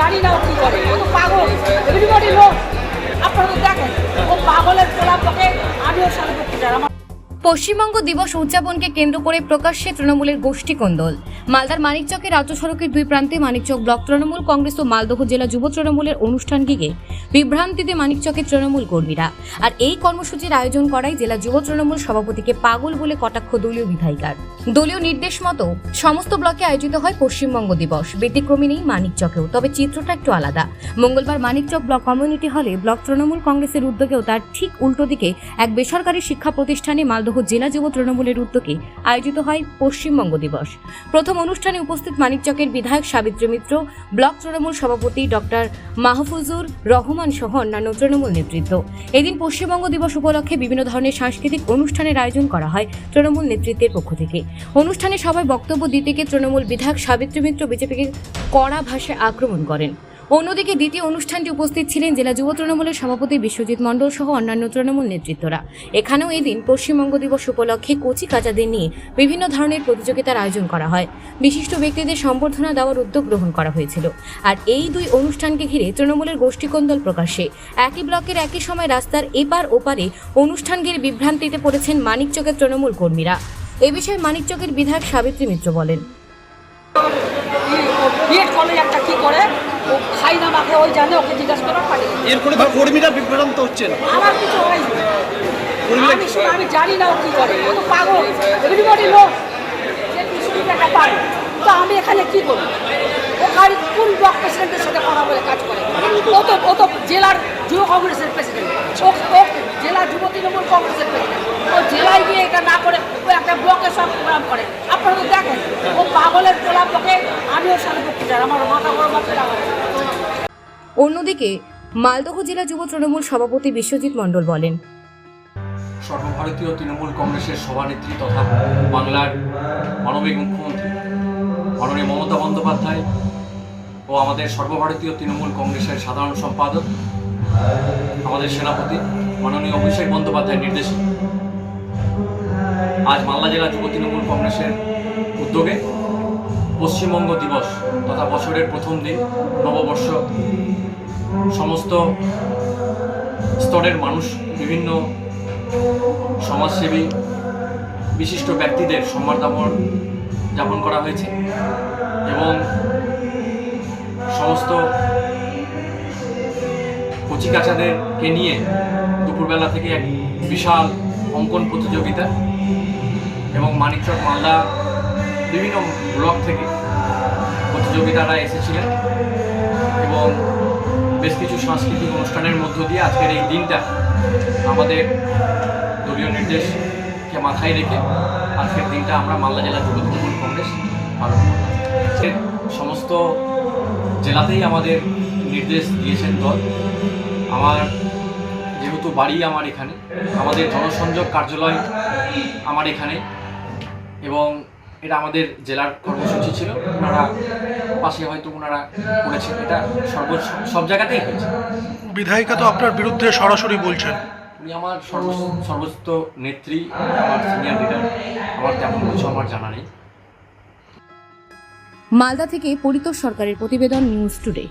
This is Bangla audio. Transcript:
জানি না ও কি করে? ও তো পাগল। এভরিবডি লোক পশ্চিমবঙ্গ দিবস উদযাপনকে কেন্দ্র করে প্রকাশ্যে তৃণমূলের গোষ্ঠী কোন্দল। মালদার মানিকচকে রাজ্য সড়কের দুই প্রান্তে মানিকচক ব্লক তৃণমূল, কংগ্রেস ও মালদহ জেলা যুব তৃণমূলের অনুষ্ঠান গিগে বিভ্রান্তিতে মানিকচকের তৃণমূল কর্মীরা। আর এই কর্মসূচির আয়োজন করায় জেলা যুব তৃণমূল সভাপতিকে পাগল বলে কটাক্ষ দলীয় বিধায়িকার। দলীয় নির্দেশ মতো সমস্ত ব্লকে আয়োজিত হয় পশ্চিমবঙ্গ দিবস। ব্যতিক্রমী নেই মানিকচকেও, তবে চিত্রটা একটু আলাদা। মঙ্গলবার মানিকচক ব্লক কমিউনিটি হলে ব্লক তৃণমূল, কংগ্রেসের উদ্যোগেও তার ঠিক উল্টো দিকে এক বেসরকারি শিক্ষা প্রতিষ্ঠানে মালদহ জেলা যুব তৃণমূলের উদ্যোগে আয়োজিত হয় পশ্চিমবঙ্গ দিবস। প্রথম অনুষ্ঠানে উপস্থিত মানিকচকের বিধায়ক সাবিত্রী মিত্র, ব্লক তৃণমূল সভাপতি ডক্টর মাহফুজুর রহমান সহ অন্যান্য তৃণমূল নেতৃত্ব। এদিন পশ্চিমবঙ্গ দিবস উপলক্ষে বিভিন্ন ধরনের সাংস্কৃতিক অনুষ্ঠানের আয়োজন করা হয় তৃণমূল নেতৃত্বের পক্ষ থেকে। অনুষ্ঠানে সবাই বক্তব্য দিতে গিয়ে তৃণমূল বিধায়ক সাবিত্রী মিত্র বিজেপিকে কড়া ভাষায় আক্রমণ করেন। অন্যদিকে দ্বিতীয় অনুষ্ঠানটি উপস্থিত ছিলেন জেলা যুব তৃণমূলের সভাপতি বিশ্বজিৎ মণ্ডল সহ অন্যান্য তৃণমূল নেতৃত্বরা। এখানেও এদিন পশ্চিমবঙ্গ দিবস উপলক্ষে কচি কাচাদের নিয়ে বিভিন্ন ধরনের প্রতিযোগিতার আয়োজন করা হয়। বিশিষ্ট ব্যক্তিদের সম্বর্ধনা দেওয়ার উদ্যোগ গ্রহণ করা হয়েছিল। আর এই দুই অনুষ্ঠানকে ঘিরে তৃণমূলের গোষ্ঠীকন্দল প্রকাশ্যে। একই ব্লকের একই সময় রাস্তার এপার ওপারে অনুষ্ঠান ঘিরে বিভ্রান্তিতে পড়েছেন মানিকচকের তৃণমূল কর্মীরা। এ বিষয়ে মানিকচকের বিধায়ক সাবিত্রী মিত্র বলেন। একটা কি করে? ও খাই না মাখে ওই জানে ওকে জিজ্ঞাসা করা পারি এর তো কর্মীরা বিভ্রান্ত হচ্ছেন। আমার কিছু কর্মীরা আমি আমি জানি না ও কি করে। ও তো পাগল। এভরিবডি লোক যে কিছু টাকা পায় তো আমি এখানে কি করি ও গাড়ি কোন ব্লক প্রেসিডেন্টের সাথে কথা বলে কাজ করে। ও তো ও তো জেলার যুব কংগ্রেসের প্রেসিডেন্ট ও জেলা যুব তৃণমূল কংগ্রেসের প্রেসিডেন্ট ও জেলায় গিয়ে এটা না করে ও একটা ব্লকে সব প্রোগ্রাম করে আপনারা তো দেখেন ও পাগলের পোলা পকে আমি ওর সাথে করতে চাই আমার মাথা বড় মাথা লাগাবো অন্যদিকে, মালদহ জেলা যুব তৃণমূল সভাপতি বিশ্বজিৎ মণ্ডল বলেন, সর্বভারতীয় তৃণমূল কংগ্রেসের সভানেত্রী তথা বাংলার মানবিক মুখ্যমন্ত্রী, মাননীয় মমতা বন্দ্যোপাধ্যায় ও আমাদের সর্বভারতীয় তৃণমূল কংগ্রেসের সাধারণ সম্পাদক, আমাদের সেনাপতি, মাননীয় অভিষেক বন্দ্যোপাধ্যায়ের নির্দেশে আজ মালদা জেলা যুব তৃণমূল কংগ্রেসের উদ্যোগে পশ্চিমবঙ্গ দিবস তথা বছরের প্রথম দিন নববর্ষ, সমস্ত স্তরের মানুষ, বিভিন্ন সমাজসেবী, বিশিষ্ট ব্যক্তিদের সম্মান দাপন যাপন করা হয়েছে এবং সমস্ত কচিকাচাদেরকে নিয়ে দুপুরবেলা থেকে এক বিশাল অঙ্কন প্রতিযোগিতা এবং মানিকচক মালদা বিভিন্ন ব্লক থেকে প্রতিযোগিতারা এসেছিলেন এবং বেশ কিছু সাংস্কৃতিক অনুষ্ঠানের মধ্য দিয়ে আজকের এই দিনটা আমাদের দলীয় নির্দেশকে মাথায় রেখে আজকের দিনটা আমরা মালদা জেলা যুব তৃণমূল কংগ্রেস পালন সমস্ত জেলাতেই আমাদের নির্দেশ দিয়েছেন দল। আমার যেহেতু বাড়ি আমার এখানে, আমাদের জনসংযোগ কার্যালয় আমার এখানে এবং এটা আমাদের জেলার কর্মসূচি ছিল। ওনারা পাশে হয়তো ওনারা করেছেন। এটা সর্ব সব জায়গাতেই হয়েছে। বিধায়িকা তো আপনার বিরুদ্ধে সরাসরি বলছেন। উনি আমার সর্ব সর্বোচ্চ নেত্রী আমার সিনিয়র লিডার আমার তেমন কিছু আমার জানা নেই। মালদা থেকে পরিতোষ সরকারের প্রতিবেদন নিউজ টুডে।